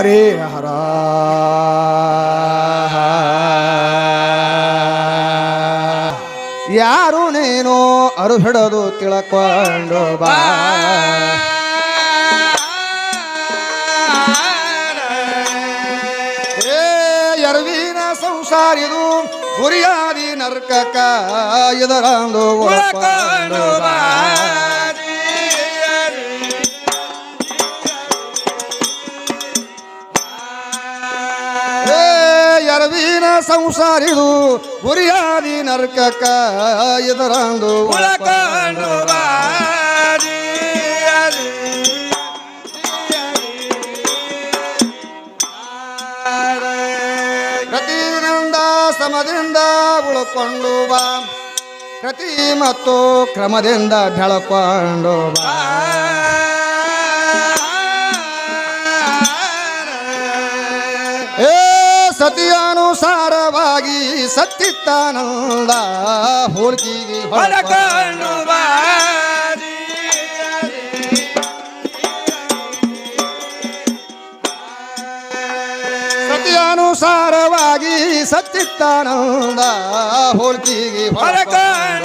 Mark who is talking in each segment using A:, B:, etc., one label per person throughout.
A: ಹರೇ ಹರ. ಯಾರು ನೀನು ಅರು ಹಿಡದು ತಿಳ್ಕೊಂಡು ಬಾ. ಎರವಿನ ಸಂಸಾರಿದು ಗುರಿಯಾದಿ ನರ್ಕಕ ಇದರಂದು ಬಾ. ಸಂಸಾರಿದು ಗುರಿಯಾದಿ ನರ್ಕಕ ಇದರಂದು ಪ್ರತಿನಿಂದ ಸಮದಿಂದ ಉಳ್ಕೊಂಡು ಬಾ ಪ್ರತಿ ಮತ್ತು ಕ್ರಮದಿಂದ ಬೆಳಕೊಂಡು ಬಾ ಏ ಸತಿಯಾನುಸಾರವಾಗಿ ಸತ್ತಿತ್ತಾನಂದ ಹೋಲ್ಕಿಗೆ ಸತ್ಯಾನುಸಾರವಾಗಿ ಸತ್ತಿತ್ತಾನಂದ ಹೋಲ್ಕಿಗೆ ಹೊರಕೊಂಡು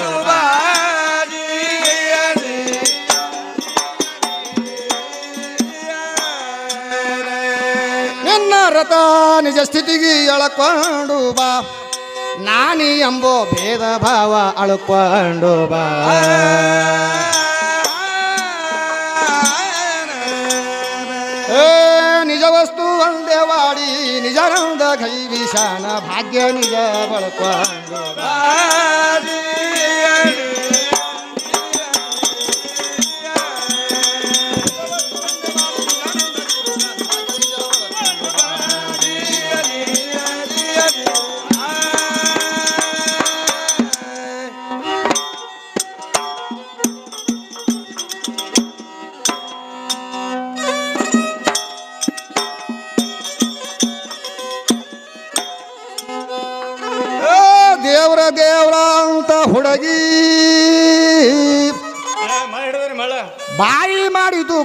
A: ರಥ ನಿಜ ಸ್ಥಿತಿಗೆ ಎಳಕೊಂಡು ಬಾ. ನಾನಿ ಎಂಬೋ ಭೇದ ಭಾವ ಅಳ್ಕೊಂಡು ಬಾ. ನಿಜ ವಸ್ತು ಒಂದೇ ವಾಡಿ, ನಿಜಾನಂದ ಕೈ ವಿಶಾನ ಭಾಗ್ಯ ನಿಜ ಬಳಕೊಂಡು ಬಾ.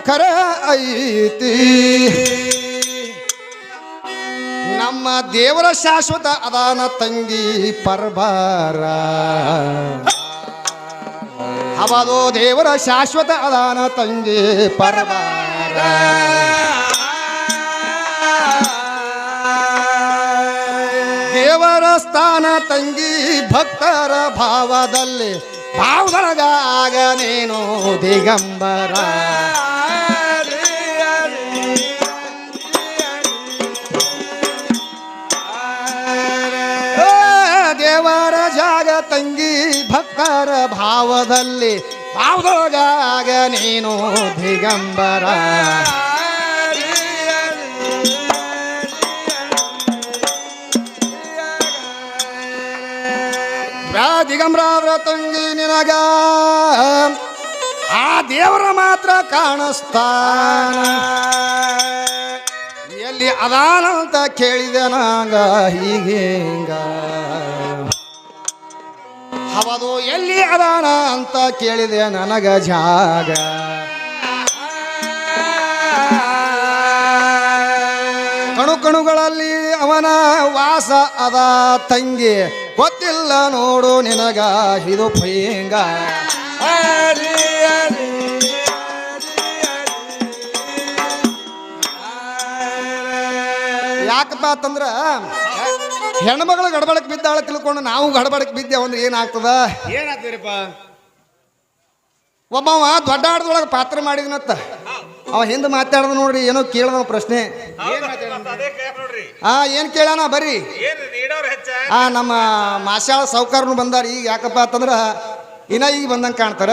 A: ಖರ ಐತಿ. ನಮ್ಮ ದೇವರ ಶಾಶ್ವತ ಅದಾನ ತಂಗಿ ಪರ್ಬಾರ. ಹವದು ದೇವರ ಶಾಶ್ವತ ಅದಾನ ತಂಗಿ ಪರ್ಬಾರ. ದೇವರ ಸ್ಥಾನ ತಂಗಿ ಭಕ್ತರ ಭಾವದಲ್ಲಿ ಭಾವದೊಳಗಾಗ ನೀನು ದಿಗಂಬರ. ಭಕ್ತರ ಭಾವದಲ್ಲಿ ಭಾವದೊಳಗಾಗ ನೀನು ದಿಗಂಬರ. ದಿಗಂಬರ ದಿಗಂಬರ ತಂಗಿ ನಿನಗ. ಆ ದೇವರ ಮಾತ್ರ ಕಾಣಿಸ್ತಾನ. ಎಲ್ಲಿ ಅದಾನಂತ ಕೇಳಿದೆ ನಂಗ ಹೀಗೇಂಗ. ಹವದು ಎಲ್ಲಿ ಅದಾನ ಅಂತ ಕೇಳಿದೆ ನನಗ ಜಾಗ. ಕಣು ಕಣುಗಳಲ್ಲಿ ಅವನ ವಾಸ ಅದ ತಂಗಿ, ಗೊತ್ತಿಲ್ಲ ನೋಡು ನಿನಗ ಇದು ಪೈಂಗ. ಯಾಕಪ್ಪ ಅಂತಂದ್ರ ಹೆಣ್ಮಗಳು ಗಡಬಡಕ್ ಬಿದ್ದಾಳ ತಿಳ್ಕೊಂಡು ನಾವು ಗಡಬಡಕ್ ಬಿದ್ದೆ ಅಂದ್ರೆ ಏನಾಗ್ತದ?
B: ಏನಾಗ್ತೀರಿಪ್ಪ
A: ಒಬ್ಬವ ದೊಡ್ಡ ಆಡದೊಳಗೆ ಪಾತ್ರ ಮಾಡಿದ್ನತ್ತ ಅವ ಹಿಂದೆ ಮಾತಾಡ್ದ ನೋಡ್ರಿ ಏನೋ ಕೇಳದ ಪ್ರಶ್ನೆ. ಹಾ ಏನ್ ಕೇಳಾನ ಬರ್ರಿ. ಹಾ ನಮ್ಮ ಮಾಶಾಳ ಸಾವುಕಾರನು ಬಂದಾರ ಈಗ ಯಾಕಪ್ಪ ಅಂತಂದ್ರ ಇನ್ನ ಈಗ ಬಂದಂಗೆ ಕಾಣ್ತಾರ.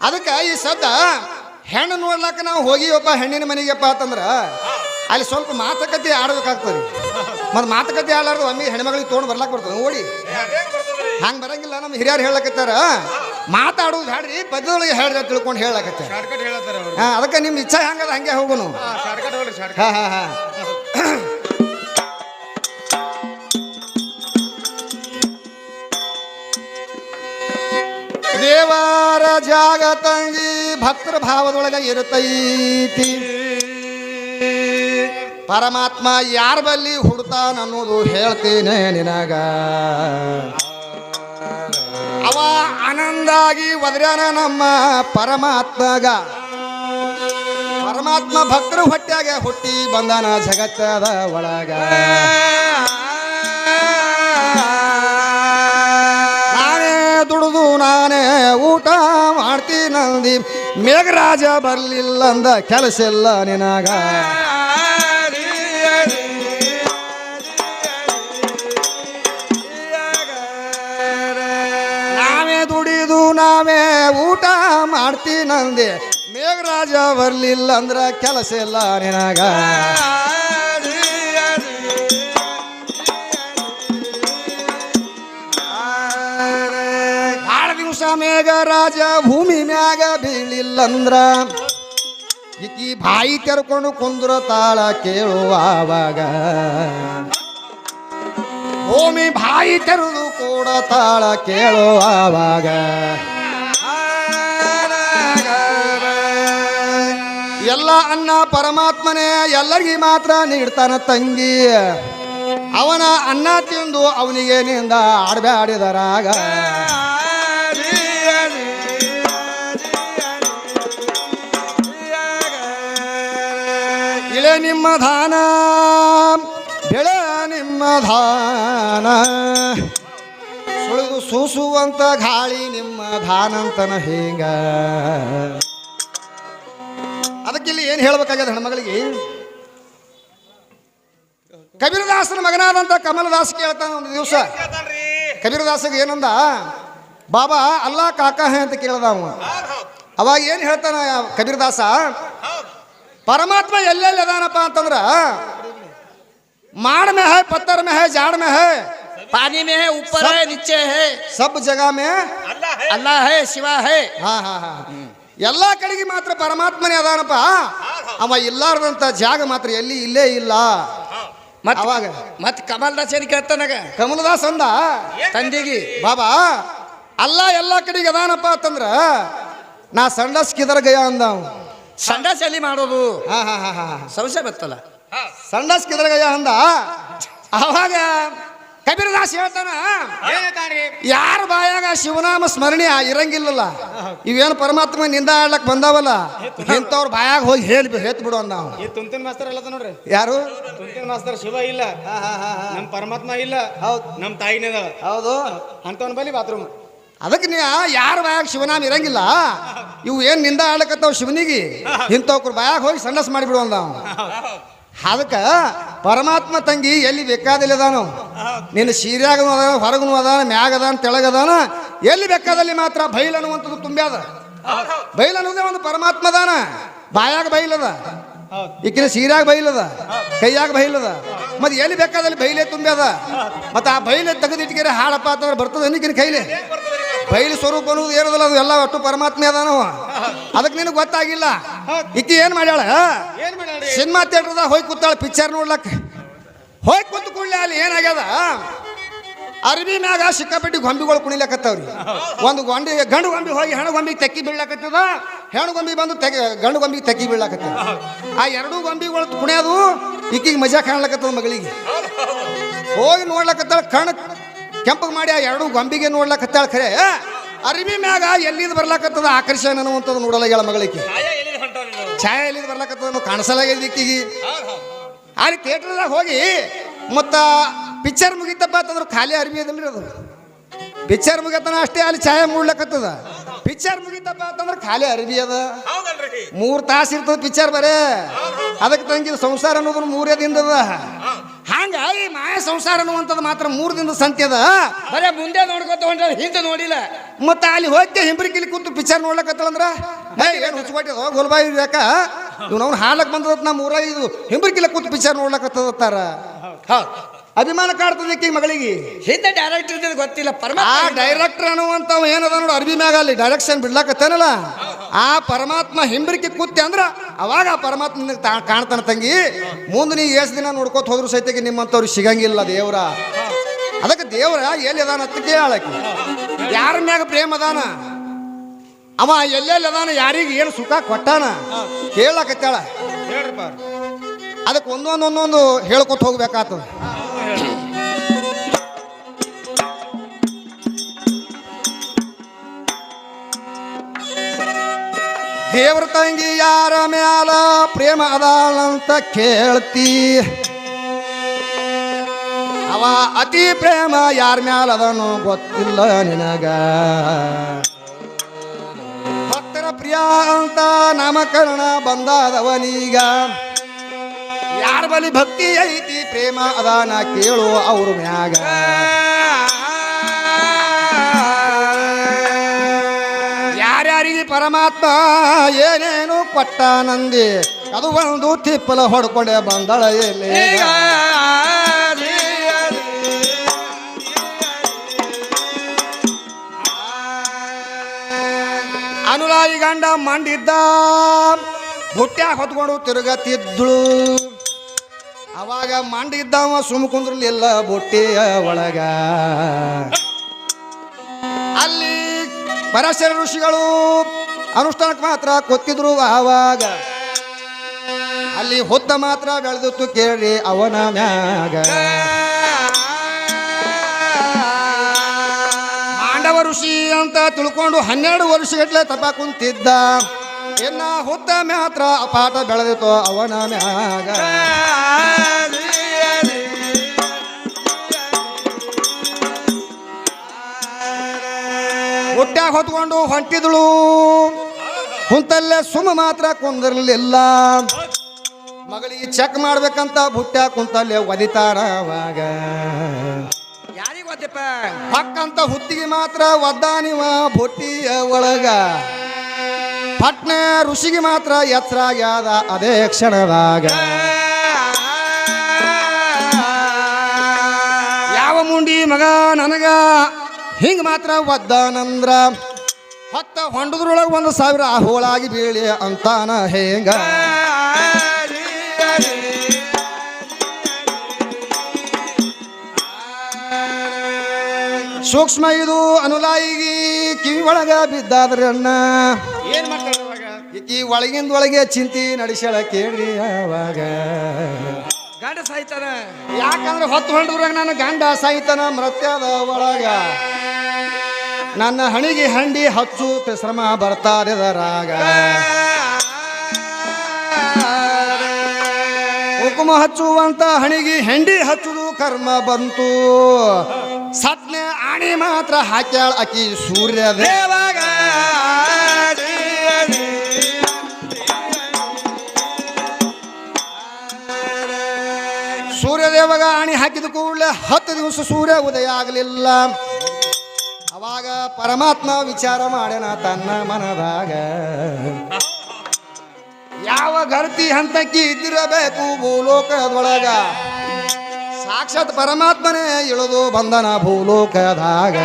A: ಅದಕ್ಕೆ ಈ ಸದ್ದ ಹೆಣ್ಣು ನೋಡ್ಲಾಕ ನಾವು ಹೋಗಿವಪ್ಪ ಹೆಣ್ಣಿನ ಮನೆಗೆಪ್ಪ ಅಂತಂದ್ರೆ ಅಲ್ಲಿ ಸ್ವಲ್ಪ ಮಾತುಕತೆ ಆಡ್ಬೇಕಾಗ್ತದೆ. ಮತ್ತೆ ಮಾತುಕತೆ ಆಡಲಾರ್ದು ಒಮ್ಮೆ ಹೆಣ್ಮಗಳಿಗೆ ತೊಗೊಂಡು ಬರ್ಲಾಕ್ ಬರ್ತದೆ. ಓಡಿ. ಹಂಗೆ ಬರಂಗಿಲ್ಲ ನಮ್ಮ ಹಿರಿಯರು ಹೇಳಕತ್ತಾರ. ಮಾತಾಡೋದು ಹೇಳ್ರಿ ಪದ್ಯದೊಳಗೆ ಹೇಳ್ರಿ ಅಂತ ತಿಳ್ಕೊಂಡು
B: ಹೇಳತ್ತಾರ ಅವ್ರು.
A: ಅದಕ್ಕೆ ನಿಮ್ಮ ಇಚ್ಛೆ ಹಂಗದ ಹಂಗೆ ಹೋಗುನು. ಹಾಂ ಹಾ ಹಾ ಹಾ. ಜಾಗ ತಂಗಿ ಭಕ್ತರ ಭಾವದೊಳಗೆ ಇರುತ್ತೈತಿ ಪರಮಾತ್ಮ ಯಾರ ಬಲ್ಲಿ ಹುಡ್ತಾನ ಅನ್ನೋದು ಹೇಳ್ತೇನೆ ನಿನಗ. ಅವ ಆನಂದಾಗಿ ಒದ್ರಾನ ನಮ್ಮ ಪರಮಾತ್ಮಗ. ಪರಮಾತ್ಮ ಭಕ್ತರು ಹೊಟ್ಯಾಗ ಹುಟ್ಟಿ ಬಂದಾನ ಜಗತ್ತದ ಒಳಗ. ಮೇಘರಾಜ ಬರಲಿಲ್ಲ ಅಂದ ಕೆಲಸ ಇಲ್ಲ ನಿನಾಗ. ನಾವೇ ದುಡಿದು ನಾವೇ ಊಟ ಮಾಡ್ತೀನಂದೆ. ಮೇಘರಾಜ ಬರಲಿಲ್ಲ ಅಂದ್ರೆ ಕೆಲಸ ಇಲ್ಲ ನಿನಗ. ಭಾಳ ರಾಜ ಭೂಮಿ ಮ್ಯಾಗ ಬೀಳಿಲ್ಲಂದ್ರ ಈಕಿ ಬಾಯಿ ತೆರ್ಕೊಂಡು ಕುಂದ್ರ ತಾಳ ಕೇಳುವಾಗ ಭೂಮಿ ಬಾಯಿ ತೆರೆದು ಕೂಡ ತಾಳ ಕೇಳುವಾಗ ಎಲ್ಲ ಅನ್ನ ಪರಮಾತ್ಮನೇ ಎಲ್ಲರಿಗೆ ಮಾತ್ರ ನೀಡ್ತಾನ ತಂಗಿ. ಅವನ ಅನ್ನ ತಿಂದು ಅವನಿಗೆ ನಿಂದ ಆಡಬ್ಯಾಡಿದರಾಗ ನಿಮ್ಮ ಧಾನ ಬೆಳೆ ನಿಮ್ಮ ಧಾನ ಸುಳಿದು ಸೂಸುವಂತ ಗಾಳಿ ನಿಮ್ಮ ಧಾನಂತನ ಅದಕ್ಕೆ ಇಲ್ಲಿ ಏನು ಹೇಳ್ಬೇಕಾಗ್ಯದ ಹೆಣ್ಮಗಳಿಗೆ? ಕಬೀರದಾಸನ ಮಗನಾದಂತ ಕಮಲದಾಸ್ ಕೇಳ್ತಾನೆ ಒಂದು ದಿವಸ. ಕಬೀರದಾಸಿಗೆ ಏನಂದ? ಬಾಬಾ ಅಲ್ಲಾ ಕಾಕ ಅಂತ ಕೇಳ್ದ ಅವ. ಅವಾಗ ಏನು ಹೇಳ್ತಾನ ಕಬೀರದಾಸ? ಪರಮಾತ್ಮ ಎಲ್ಲೆಲ್ಲಿ ಅದಾನಪ್ಪ ಅಂತಂದ್ರ माड़ में है पत्थर में है झाड़ में है
C: पानी में है ऊपर है नीचे है
A: सब जगह में
B: ಅಲ್ಲ ಹೇ
C: अल्लाह है शिवा है
A: ಹಾ ಹಾ ಹಾ ಎಲ್ಲ ಕಡೆಗೆ ಮಾತ್ರ ಪರಮಾತ್ಮನೇ ಅದಾನಪ್ಪ ಅವ ಇಲ್ಲಾರ್ದಂತ ಜಾಗ ಮಾತ್ರ ಎಲ್ಲಿ ಇಲ್ಲೇ ಇಲ್ಲ
C: ಮತ್
A: ಅವಾಗ
C: ಮತ್ ಕಮಲ್ ದಾಸೇನ್ ಕೇಳ್ತಾನಾಗ
A: ಕಮಲದಾಸ್ ಅಂದ
C: ತಂದಿಗಿ
A: ಬಾಬಾ ಅಲ್ಲ ಎಲ್ಲ ಕಡೆಗೆ ಅದಾನಪ್ಪ ಅಂತಂದ್ರ ನಾ ಸಂಡಸ್ ಕಿದರ ಗಯ ಅಂದ ಅವ.
C: ಸಂಡಾಸ್ ಎಲ್ಲಿ ಮಾಡೋದು?
A: ಹಾ ಹಾ ಹಾ ಹಾ
C: ಸಂಶಯ ಬತ್ತಲ್ಲ?
A: ಸಂಡಾಸ್ ಕಿದ್ರಗಯ್ಯ ಗಯ ಅಂದ ಅವಾಗ ಕಬೀರದಾಸ್ ಹೇಳ್ತಾನ ಯಾರ ಬಾಯಾಗ ಶಿವನಾಮ ಸ್ಮರಣೆ ಇರಂಗಿಲ್ಲಲ್ಲ? ಇವೇನು ಪರಮಾತ್ಮ ನಿಂದ ಆಡ್ಲಕ್ ಬಂದಾವಲ್ಲ? ಇಂಥವ್ರ ಬಾಯಾಗ ಹೋಗಿ ಹೇಳಿ ಹೇತ್ ಬಿಡು ಅಂದ.
B: ಈ ತುಂತಿನ ಮಾಸ್ತರ್ ಎಲ್ಲ ನೋಡ್ರಿ?
A: ಯಾರು?
B: ತುಂತಿನ ಮಾಸ್ತರ್ ಶಿವ ಇಲ್ಲ. ನಮ್ ಪರಮಾತ್ಮ ಇಲ್ಲ.
A: ಹೌದು.
B: ನಮ್ ತಾಯಿನೇ
A: ಹೌದು.
B: ಅಂತವನ್ ಬಲಿ ಬಾತ್ರೂಮ್
A: ಅದಕ್ಕೆ ನೀ ಯಾರ ಬಾಯಾಗ ಶಿವನಾಮ ಇರಂಗಿಲ್ಲ? ಇವು ಏನು ನಿಂದ ಆಡ್ಲಕತ್ತಾವ ಶಿವನಿಗೆ? ಇಂಥವ್ರು ಬಾಯಾಗ ಹೋಗಿ ಸಂಡಸ್ ಮಾಡಿಬಿಡು ಅಂದ ಅವ. ಅದಕ್ಕ ಪರಮಾತ್ಮ ತಂಗಿ ಎಲ್ಲಿ ಬೇಕಾದಲ್ಲಿ ಅದಾನು ನಿನ್ನ ಸೀರ್ಯಾಗನು ಅದಾನ, ಹೊರಗನು ಅದಾನ ಮ್ಯಾಗ ಅದಾನ ತೆಳಗದಾನ, ಎಲ್ಲಿ ಬೇಕಾದಲ್ಲಿ ಮಾತ್ರ ಬೈಲ್ ಅನ್ನುವಂಥದ್ದು ತುಂಬ್ಯಾದ ಬೈಲ್ ಅನ್ನೋದೇ ಒಂದು ಪರಮಾತ್ಮ ಅದಾನ ಬಾಯಾಗ ಬೈಲದ. ಈಕಿನ ಸೀರ್ಯಾಗ ಬೈಲದ ಕೈಯಾಗ ಬೈಲದ ಮತ್ತೆ ಎಲ್ಲಿ ಬೇಕಾದಲ್ಲಿ ಬೈಲೆ ತುಂಬ್ಯಾದ ಮತ್ತೆ ಆ ಬೈಲೆ ತೆಗೆದಿಟ್ಟಿಗೆರೆ ಹಾಳಪ್ಪ ಅಂತಂದ್ರೆ ಬರ್ತದೆ ಈಕಿನ ಕೈಲಿ. ಬೈಲು ಸ್ವರೂಪ ಅನ್ನೋದು ಏನದಲ್ಲ ಅದು ಎಲ್ಲ ಒಟ್ಟು ಪರಮಾತ್ಮೆ ಅದಾನವ. ಅದಕ್ಕೆ ನಿನಗೆ ಗೊತ್ತಾಗಿಲ್ಲ. ಇಕ್ಕಿ ಏನು ಮಾಡ್ಯಾಳ? ಸಿನಿಮಾ ಥಿಯೇಟರ್ದಾಗ ಹೋಗಿ ಕೂತಾಳ ಪಿಕ್ಚರ್ ನೋಡ್ಲಕ್ ಹೋಗಿ ಕೂತು ಕೂಡಲೇ ಅಲ್ಲಿ ಏನಾಗ್ಯದ ಅರಬಿ ಮ್ಯಾಗ ಸಿಕ್ಕಾಪಟ್ಟಿ ಗೊಂಬಿಗಳು ಕುಣಿಲಕತ್ತವ್ರಿ. ಒಂದು ಗೊಂಡಿ ಗಂಡು ಗೊಂಬಿ ಹೋಗಿ ಹೆಣ್ಣು ಗೊಂಬಿಗೆ ತೆಕ್ಕಿ ಬೀಳಕತ್ತದ ಹೆಣ್ಣು ಗೊಂಬಿ ಬಂದು ತೆಗಿ ಗಂಡು ಗೊಂಬಿಗೆ ತೆಕ್ಕಿ ಬೀಳಕತ್ತದ ಆ ಎರಡೂ ಗೊಂಬಿಗಳು ಕುಣಿಯೋದು ಈಕಿಗೆ ಮಜಾ ಕಾಣ್ಲಕತ್ತದ ಮಗಳಿಗೆ. ಹೋಗಿ ನೋಡ್ಲಕತ್ತಾಳ ಕಣ್ ಕೆಂಪಗೆ ಮಾಡಿ ಆ ಎರಡು ಗೊಂಬಿಗೆ ನೋಡ್ಲಕತ್ತಾಳ ಖರೆ. ಅರಿವಿ ಮ್ಯಾಗ ಎಲ್ಲಿದ್ ಬರ್ಲಾಕತ್ತದ? ಆಕರ್ಷಣೆ ಅನ್ನುವಂಥದ್ದು ನೋಡಲ್ಲ ಹೇಳ ಮಗಳಿಗೆ.
B: ಛಾಯಾ ಎಲ್ಲಿಂದ
A: ಬರ್ಲಾಕತ್ತದ ಕಾಣಿಸಲಾಗ್ಯದ ಈಕಿಗೆ. ಅಲ್ಲಿ ಥಿಯೇಟರ್ದಾಗ ಹೋಗಿ ಮತ್ತು ಪಿಕ್ಚರ್ ಮುಗಿತಪ್ಪ ಅಂತಂದ್ರೆ ಖಾಲಿ ಅರಿವಿ ಅದನ್ನ ಅದು. ಪಿಕ್ಚರ್ ಮುಗಿತನ ಅಷ್ಟೇ ಅಲ್ಲಿ ಛಾಯೆ ಮೂಡ್ಲಕತ್ತದ. ಪಿಕ್ಚರ್ ಮುಗಿತಪ್ಪ ಅಂತಂದ್ರೆ ಖಾಲಿ ಅರಿವಿ ಅದ. ಮೂರು ತಾಸು ಇರ್ತದ ಪಿಕ್ಚರ್ ಬರೇ. ಅದಕ್ಕೆ ತಂಗಿ ಸಂಸಾರ ಅನ್ನೋದು ಮೂರೇ ದಿನದ ಹಂಗ ಈ ಮಾಯ ಸಂಸಾರ ಅನ್ನುವಂಥದ್ದು ಮಾತ್ರ ಮೂರು ದಿನದ ಸಂತೆ ಅದ.
C: ಮುಂದೆ ನೋಡ್ಕೊತ ಹೊಂಟ್ರೆ ಹಿಂದೆ ನೋಡಿಲ್ಲ.
A: ಮತ್ತೆ ಅಲ್ಲಿ ಹೋಗಿ ಕುಂತು ಕೂತು ಪಿಕ್ಚರ್ ನೋಡ್ಲಕತ್ತಳಂದ್ರ ಏನು ಹುಚ್ಚುಕೊಟ್ಟಿದ ಗೋಲ್ಬಾಯಿ ಯಾಕ ಇವ್ನು ಅವ್ನು ಹಾಲಕ್ ಬಂದದ ನಮ್ಮ ಊರಾಗ ಇದು ಹಿಂಬ್ರಿಕಿಲ ಕೂತು ಪಿಕ್ಚರ್ ನೋಡ್ಲಕತ್ತದತ್ತಾರ.
C: ಹೌದ್.
A: ಅಭಿಮಾನ ಕಾಡ್ತದೆ ಈಕಿ ಮಗಳಿಗೆ?
C: ಹಿಂದೆ ಡೈರೆಕ್ಟರ್ ಇದ್ದಿದ್ದು ಗೊತ್ತಿಲ್ಲ
A: ಆ
C: ಪರಮಾತ್ಮ
A: ಡೈರೆಕ್ಟರ್ ಅನ್ನುವಂಥವ್ ಏನದ ನೋಡು ಅರ್ಬಿ ಮ್ಯಾಗ ಅಲ್ಲಿ ಡೈರೆಕ್ಷನ್ ಬಿಡ್ಲಾಕತ್ತೇನಲ್ಲ? ಆ ಪರಮಾತ್ಮ ಹಿಂಬ್ರಿಕೆ ಕೂತಿ ಅಂದ್ರ ಅವಾಗ ಆ ಪರಮಾತ್ಮ ನಿನಗ್ ತಾ- ಕಾಣ್ತಾನ ತಂಗಿ. ಮುಂದೆ ನೀ ಎಷ್ಟು ದಿನ ನೋಡ್ಕೋತ ಹೋದ್ರು ಸಹಿತಕ್ಕೆ ನಿಮ್ಮಂಥವ್ರಿಗೆ ಸಿಗಂಗಿಲ್ಲ ದೇವ್ರ. ಅದಕ್ಕೆ ದೇವ್ರ ಎಲ್ಲಿ ಅದಾನ ಅಂತ ಕೇಳಕ್ಕೆ ಯಾರ ಮ್ಯಾಗ ಪ್ರೇಮ ಅದಾನ? ಅವ ಎಲ್ಲೆಲ್ಲಿ ಅದಾನ ಯಾರಿಗೆ ಏನು ಸುಖ ಕೊಟ್ಟಾನ? ಕೇಳಕತ್ತಾಳ.
B: ಹೇಳ್ರಪ್ಪ
A: ಅದಕ್ಕೆ ಒಂದೊಂದೊಂದೊಂದು ಒಂದೊಂದು ಹೇಳ್ಕೊತ ಹೋಗ್ಬೇಕಾಗ್ತದೆ. ದೇವ್ರ ತಂಗಿ ಯಾರ ಮ್ಯಾಲ ಪ್ರೇಮ ಅದಾಳಂತ ಕೇಳ್ತಿ. ಅವ ಅತಿ ಪ್ರೇಮ ಯಾರ ಮ್ಯಾಲ ಅದನು ಗೊತ್ತಿಲ್ಲ ನಿನಗ. ಭಕ್ತರ ಪ್ರಿಯ ಅಂತ ನಾಮಕರಣ ಬಂದಾದವನೀಗ. ಯಾರ ಬಲಿ ಭಕ್ತಿ ಐತಿ ಪ್ರೇಮ ಅದಾನ ಕೇಳು ಅವ್ರ ಮ್ಯಾಗ. ಯಾರ್ಯಾರಿಗೆ ಪರಮಾತ್ಮ ಏನೇನು ಕೊಟ್ಟಾನಂದಿ ಅದು ಒಂದು ತಿಪ್ಪಲ ಹೊಡ್ಕೊಂಡೆ ಬಂದಳ ಎಲ್ಲಿ? ಅನುರಾಯಿ ಗಂಡ ಮಂಡಿದ್ದ ಬುಟ್ಟ್ಯಾಗ ಹೊತ್ಕೊಂಡು ತಿರುಗತ್ತಿದ್ದಳು ಅವಾಗ ಮಂಡಿದ್ದವ ಸುಮ್ ಕುಂದ್ರಲಿಲ್ಲ ಬುಟ್ಟಿಯ ಒಳಗ. ಅಲ್ಲಿ ಪರಶರ ಋಷಿಗಳು ಅನುಷ್ಠಾನಕ್ಕೆ ಮಾತ್ರ ಕೊತ್ತಿದ್ರು ಆವಾಗ ಅಲ್ಲಿ ಹೊತ್ತ ಮಾತ್ರ ಬೆಳೆದಿತ್ತು ಕೇಳ್ರಿ ಅವನ ಮ್ಯಾಗ. ಮಾಂಡವ ಋಷಿ ಅಂತ ತಿಳ್ಕೊಂಡು ಹನ್ನೆರಡು ವರ್ಷಗಟ್ಲೆ ತಪ ಕುಂತಿದ್ದ. ಇನ್ನ ಹೊತ್ತ ಮಾತ್ರ ಪಾಠ ಬೆಳೆದಿತ್ತು ಅವನ ಮ್ಯಾಗ. ಹೊತ್ಕೊಂಡು ಹೊಂಟಿದಳು. ಕುಂತಲ್ಲೇ ಸುಮ್ಮ ಮಾತ್ರ ಕುಂದಿರಲಿಲ್ಲ. ಮಗಳಿಗೆ ಚೆಕ್ ಮಾಡ್ಬೇಕಂತ ಬುಟ್ಟ ಕುಂತಲ್ಲೇ ಒದಿತಾರವಾಗ
C: ಯಾರಿಗ ಗೊತ್ತಪ್ಪ
A: ಪಕ್ಕಂತ ಹುತ್ತಿಗೆ ಮಾತ್ರ ಒದ್ದಾನಿವ ಬುಟ್ಟಿಯ ಒಳಗ. ಪಟ್ನ ಋಷಿಗೆ ಮಾತ್ರ ಎತ್ತರಾಗ್ಯಾದ ಅದೇ ಕ್ಷಣದಾಗ. ಯಾವ ಮುಂಡಿ ಮಗ ನನಗ? ಹಿಂಗ ಮಾತ್ರ ಒದ್ದಾನಂದ್ರ. ಹೊತ್ತ ಹೊಂಡದ್ರೊಳಗೆ ಒಂದು ಸಾವಿರ ಹೋಳಾಗಿ ಬೀಳಿ ಅಂತಾನ ಹೇಗ. ಸೂಕ್ಷ್ಮ ಇದು ಅನುಲಾಯಿಗಿ ಕಿವಿ ಒಳಗ ಬಿದ್ದಾದ್ರ ಅಣ್ಣ
B: ಏನ್ ಮಾಡ್ತಾರ
A: ಈಕಿ ಒಳಗಿಂದ ಒಳಗೆ ಚಿಂತಿ ನಡೆಸಳ ಕೇಳಿ ಅವಾಗ.
C: ಗಂಡ ಸಾಯ್ತಾನ?
A: ಯಾಕಂದ್ರೆ ಹೊತ್ತು ಹೊಂಡ್ರಾಗ ನಾನು ಗಂಡ ಸಾಯ್ತಾನ ಮೃತ್ಯದ ಒಳಗ. ನನ್ನ ಹಣಿಗೆ ಹಂಡಿ ಹಚ್ಚು ಶ್ರಮ ಬರ್ತಾರಿದರಾಗ ಹುಕುಮ ಹಚ್ಚುವಂತ ಹಣಿಗೆ ಹೆಂಡಿ ಹಚ್ಚುದು ಕರ್ಮ ಬಂತು. ಸತ್ನ ಆಣಿ ಮಾತ್ರ ಹಾಕ್ಯಾಳ ಅಕಿ ಸೂರ್ಯ ದೇವಾಗ. ಸೂರ್ಯದೇವಗ ಆಣಿ ಹಾಕಿದ ಕೂಡಲೇ ಹತ್ತು ದಿವಸ ಸೂರ್ಯ ಉದಯ ಆಗಲಿಲ್ಲ. ಅವಾಗ ಪರಮಾತ್ಮ ವಿಚಾರ ಮಾಡ್ಯಾನ ತನ್ನ ಮನದಾಗ. ಯಾವ ಗರ್ತಿ ಹಂತಕ್ಕೆ ಇದ್ದಿರಬೇಕು ಭೂಲೋಕದೊಳಗ? ಸಾಕ್ಷಾತ್ ಪರಮಾತ್ಮನೇ ಇಳಿದು ಬಂದನ ಭೂಲೋಕದಾಗ.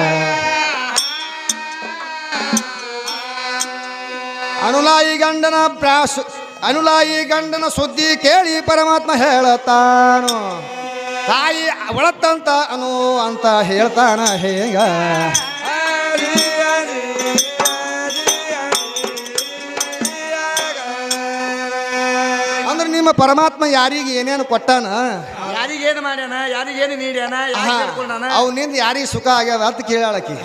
A: ಅನುಲಾಯಿ ಗಂಡನ ಪ್ರಾಸು ಅನುಲಾಯಿ ಗಂಡನ ಸುದ್ದಿ ಕೇಳಿ ಪರಮಾತ್ಮ ಹೇಳತಾನು ತಾಯಿ ಒಳತ್ತಂತ ಅನು ಅಂತ ಹೇಳ್ತಾನ ಹೇಗ? ಅಂದ್ರೆ ನಿಮ್ಮ ಪರಮಾತ್ಮ ಯಾರಿಗೆ ಏನೇನು ಕೊಟ್ಟಾನ?
C: ಯಾರಿಗೇನು ಮಾಡ್ಯಾನ? ಯಾರಿಗೇನು ನೀಡ್ಯಾನ?
A: ಅವನಿಂದ ಯಾರಿಗೆ ಸುಖ ಆಗ್ಯಾವ ಅಂತ ಕೇಳಾಳಕಿ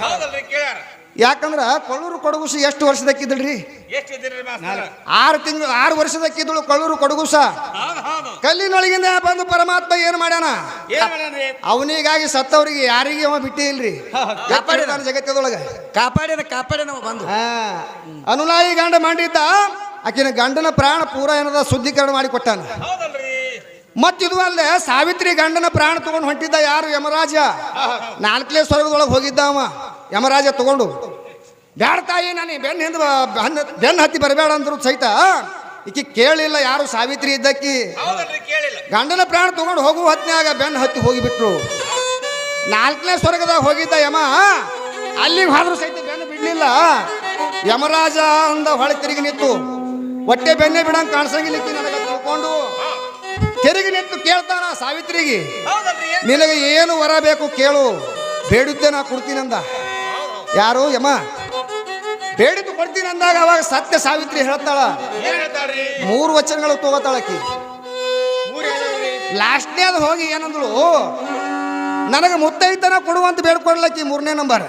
A: ಯಾಕಂದ್ರ ಕೊಳ್ಳೂರು ಕೊಡಗುಸ ಎಷ್ಟು ವರ್ಷದಕ್ಕಿದ್ರಿ ಆರು ತಿಂಗಳು ಆರು ವರ್ಷದಕ್ಕಿದ್ದಳು ಕೊಳ್ಳೂರು ಕೊಡಗುಸ. ಕಲ್ಲಿನೊಳಗಿಂದ ಬಂದು ಪರಮಾತ್ಮ ಏನ್ ಮಾಡ್ಯಾನ? ಅವನಿಗಾಗಿ ಸತ್ತವರಿಗೆ ಯಾರಿಗೆ ಅವ ಬಿಟ್ಟಿ ಇಲ್ರಿ. ಕಾಪಾಡಿದಾನ ಜಗತ್ತದೊಳಗ
C: ಕಾಪಾಡಿದ ಕಾಪಾಡಿ ಅವ ಬಂದು.
A: ಅನುಲಾಯಿ ಗಂಡ ಮಾಡಿದ್ದ ಆಕಿನ ಗಂಡನ ಪ್ರಾಣ ಪೂರ ಏನದ ಶುದ್ಧೀಕರಣ ಮಾಡಿ ಕೊಟ್ಟಾನ.
B: ಹೌದಲ್ರಿ.
A: ಮತ್ತಿದು ಅಲ್ಲದೆ ಸಾವಿತ್ರಿ ಗಂಡನ ಪ್ರಾಣ ತಗೊಂಡು ಹೊಂಟಿದ್ದ ಯಾರು ಯಮರಾಜ? ನಾಲ್ಕನೇ ಸ್ವರ್ಗದೊಳಗೆ ಹೋಗಿದ್ದ ಅವ. ಯಮರಾಜ ತಗೊಂಡು. ಬ್ಯಾಡ ತಾಯಿ ನಾನು ಬೆನ್ನ ಹಿಂದೆ ಬೆನ್ನ ಹತ್ತಿ ಬರಬೇಡ ಅಂದ್ರು ಸಹಿತ. ಈಕಿ ಕೇಳಿಲ್ಲ ಯಾರು ಸಾವಿತ್ರಿ ಇದ್ದಕ್ಕಿ. ಗಂಡನ ಪ್ರಾಣ ತಗೊಂಡು ಹೋಗುವ ಹೊತ್ನ್ಯಾಗ ಬೆನ್ನ ಹತ್ತಿ ಹೋಗಿಬಿಟ್ರು. ನಾಲ್ಕನೇ ಸ್ವರ್ಗದಾಗ ಹೋಗಿದ್ದ ಯಮ ಅಲ್ಲಿಗೆ ಹೋದ್ರು ಸಹಿತ ಬೆನ್ನು ಬಿಡ್ಲಿಲ್ಲ. ಯಮರಾಜ ಅಂದ ಹೊಳೆ ತಿರುಗಿ ನಿಂತು. ಹೊಟ್ಟೆ ಬೆನ್ನೆ ಬಿಡಂಗ್ ಕಾಣಿಸಂಗಿಲ್ಲ ನನಗೆ ತಿಳ್ಕೊಂಡು. ತಿರುಗಿ ನಿಂತು ಕೇಳ್ತಾನ ಸಾವಿತ್ರಿಗೆ. ನಿನಗೆ ಏನು ವರ ಬೇಕು ಕೇಳು. ಬೇಡುತ್ತೆ ನಾ ಕೊಡ್ತೀನಂದ. ಯಾರು ಯಮ? ಬೇಡಿದ್ದು ಕೊಡ್ತೀನಿ ಅಂದಾಗ ಅವಾಗ ಸತ್ಯ ಸಾವಿತ್ರಿ ಹೇಳ್ತಾಳ. ಮೂರು ವಚನಗಳು ತಗೋತಾಳಕಿ? ಲಾಸ್ಟ್ನೇ ಅದು ಹೋಗಿ ಏನಂದಳು ನನಗೆ ಮುತ್ತೈತನ ಕೊಡುವಂತ ಬೇಡ್ಕೊಡ್ಲಕ್ಕಿ ಮೂರನೇ ನಂಬರ್.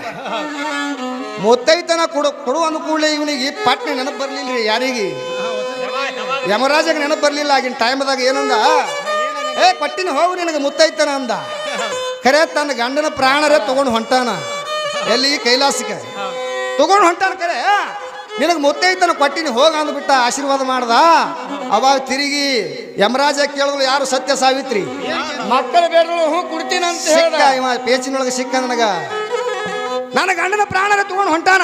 A: ಮುತ್ತೈತನ ಕೊಡು ಕೊಡು ಅಂದ ಕೂಡಲೇ ಇವನಿಗೆ ಪಟ್ನೆ ನೆನಪು ಬರ್ಲಿಲ್ಲ ರೀ ಯಾರಿಗೆ? ಯಮರಾಜಗೆ ನೆನಪು ಬರ್ಲಿಲ್ಲ ಆಗಿನ ಟೈಮ್ದಾಗ ಏನಂದ? ಏ ಪಟ್ಟಿನ ಹೋಗು ನಿನಗೆ ಮುತ್ತೈತನ ಅಂದ. ಖರೆ ತನ್ನ ಗಂಡನ ಪ್ರಾಣರೇ ತಗೊಂಡು ಹೊಂಟಾನ. ಎಲ್ಲಿ? ಕೈಲಾಸಕ್ಕೆ. ತಗೊಂಡು ಹೊಂಟಾನ ಕರೆ. ನಿನಗೆ ಮುತ್ತೈತನ ಕೊಟ್ಟಿನಿ ಹೋಗ ಅಂದ್ಬಿಟ್ಟ ಆಶೀರ್ವಾದ ಮಾಡ್ದ. ಅವಾಗ ತಿರುಗಿ ಯಮರಾಜ ಕೇಳಿದ್ರು ಯಾರು ಸತ್ಯ ಸಾವಿತ್ರಿ?
C: ಮಕ್ಕಳು ಬೇಡರು ಹ್ಞೂ ಕೊಡ್ತೀನಿ ಅಂತ ಹೇಳ್ದ.
A: ಸಿಕ್ಕ ಇವ ಪೇಚಿನೊಳಗೆ ಸಿಕ್ಕ ನನಗ. ನನ್ನ ಗಂಡನ ಪ್ರಾಣನ ತಗೊಂಡು ಹೊಂಟಾನ.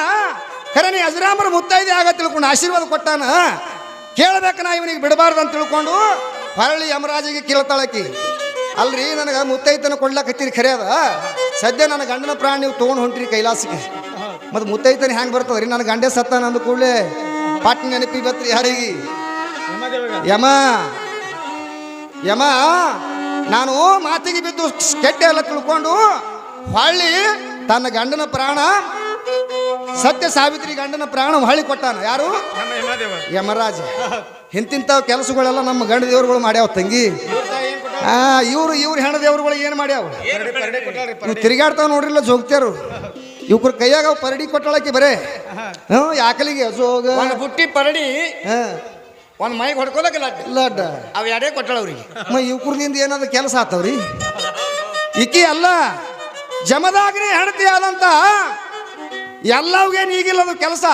A: ಖರೆ ನೀ ಅಜರಾಮರ ಮುತ್ತೈದೆ ಆಗ ತಿಳ್ಕೊಂಡು ಆಶೀರ್ವಾದ ಕೊಟ್ಟಾನ. ಕೇಳಬೇಕ ನಾ ಇವನಿಗೆ ಬಿಡಬಾರ್ದು ಅಂತ ತಿಳ್ಕೊಂಡು ಹೊರಳಿ ಯಮರಾಜಿಗೆ ಕೇಳ್ತಾಳಕಿ ಅಲ್ರಿ ನನಗೆ ಮುತ್ತೈತನ ಕೊಡ್ಲಕತ್ತೀರಿ ಖರೆ ಅದ. ಸದ್ಯ ನನ್ನ ಗಂಡನ ಪ್ರಾಣ ನೀವು ತೊಗೊಂಡು ಹೊಂಟ್ರಿ ಕೈಲಾಸಕ್ಕೆ ಮತ್ತು ಮುತ್ತೈತನ ಹೆಂಗೆ ರೀ? ನನ್ನ ಗಂಡೆ ಸತ್ತಾನ ಅಂದ ಕೂಡಲೇ. ಪಾಟ್ ನೆನಪಿ ಬತ್ರಿ ಯಾರಿಗೆ. ಯಮ. ಯಮ ನಾನು ಮಾತಿಗೆ ಬಿದ್ದು ಕೆಟ್ಟ ಎಲ್ಲ ತಿಳ್ಕೊಂಡು ಹೊಳ್ಳಿ ತನ್ನ ಗಂಡನ ಪ್ರಾಣ ಸತ್ಯ ಸಾವಿತ್ರಿ ಗಂಡನ ಪ್ರಾಣ ಹೊಳ್ಳಿ ಕೊಟ್ಟಾನ. ಯಾರು? ಯಮರಾಜ. ಇಂತಿಂಥ ಕೆಲಸಗಳೆಲ್ಲ ನಮ್ಮ ಗಂಡ ದೇವರುಗಳು ಮಾಡ್ಯಾವ ತಂಗಿ. ಆ ಇವ್ರು ಇವ್ರ ಹೆಣ ದೇವರುಗಳು ಏನು ಮಾಡ್ಯಾವ? ತಿರುಗಾಡ್ತಾವ ನೋಡ್ರಿಲ್ಲ ಜೋಗ್ತ್ಯಾರು. ಇವ್ರ ಕೈಯಾಗ ಪರಡಿ ಕೊಟ್ಟಳಕಿ ಬರೇ. ಹ್ಞೂ ಯಾಕಲಿಗೆ ಅಸೋಗ
C: ಒಂದು ಬುಟ್ಟಿ ಪರಡಿ
A: ಹಾಂ.
C: ಒಂದು ಮೈಗೆ
A: ಲಡ್ಡ.
C: ಅವು ಎರಡೇ ಕೊಟ್ಟಳ ಅವ್ರಿಗೆ.
A: ಮ ಇವ್ರದಿಂದ ಏನಾದ್ರು ಕೆಲಸ ಆತವ್ರಿ? ಇಕ್ಕಿ ಅಲ್ಲ ಜಮದಾಗ್ರಿ ಹೆಂಡತಿ ಆದಂತ ಎಲ್ಲವ್ಗೇನು ಈಗಿಲ್ಲ ಅದು ಕೆಲಸ.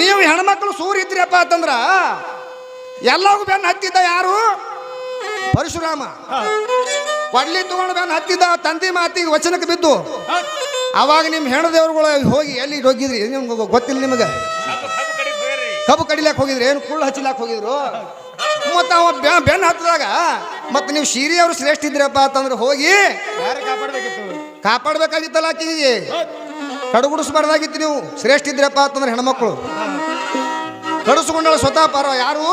A: ನೀವು ಹೆಣ್ಮಕ್ಳು ಸೂರ್ ಇದ್ರಿಯಪ್ಪ ಅಂತಂದ್ರ ಎಲ್ಲವೂ ಬೆನ್ನ ಹತ್ತಿದ್ದ ಯಾರು? ಪರಶುರಾಮ. ಕೊಡ್ಲಿ ತಗೊಂಡು ಬೆನ್ನ ಹತ್ತಿದ್ದ ತಂದಿ ಮಾತಿಗೆ ವಚನಕ್ಕೆ ಬಿದ್ದು. ಅವಾಗ ನಿಮ್ಮ ಹೆಣ್ಣು ದೇವ್ರುಗಳು ಹೋಗಿ ಎಲ್ಲಿ ಹೋಗಿದ್ರಿ? ನಿಮ್ಗೆ ಗೊತ್ತಿಲ್ಲ ನಿಮಗೆ?
B: ಕಬ್ಬು
A: ಕಡಿಲಾಕ್ ಹೋಗಿದ್ರು? ಏನು ಕುಳ್ಳು ಹಚ್ಚಲಾಕ್ ಹೋಗಿದ್ರು? ಮತ್ತು ಅವ ಬೆ ಬೆನ್ನು ಹತ್ತದಾಗ ಮತ್ತು ನೀವು ಶೀರಿ ಅವರು ಶ್ರೇಷ್ಠ ಇದ್ರಪ್ಪ ಅಂತಂದ್ರೆ ಹೋಗಿ
B: ಕಾಪಾಡ್ಬೇಕಾಗಿತ್ತಲ್ಲ ಕಾಪಾಡ್ಬೇಕಿತ್ತು?
A: ಕಾಪಾಡಬೇಕಾಗಿತ್ತಲ್ಲ ಆಕಿಗೆ ಕಡುಗುಡಿಸ್ಬಾರ್ದಾಗಿತ್ತು ನೀವು. ಶ್ರೇಷ್ಠ ಇದ್ರಪ್ಪ ಅಂತಂದ್ರೆ ಹೆಣ್ಮಕ್ಳು. ಕಡಿಸ್ಕೊಂಡಳ ಸ್ವತಃ ಪರ ಯಾರು?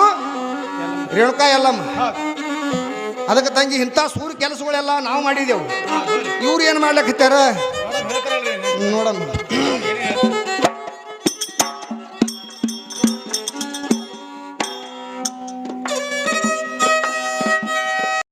A: ರೇಣುಕಾ ಎಲ್ಲಮ್ಮ ಅದಕ್ಕೆ ತಂಗಿ ಇಂಥ ಸೂರು ಕೆಲಸಗಳೆಲ್ಲ ನಾವು ಮಾಡಿದೆವು. ಇವ್ರು ಏನು ಮಾಡ್ಲಕತ್ತಾರ ನೋಡಮ್ಮ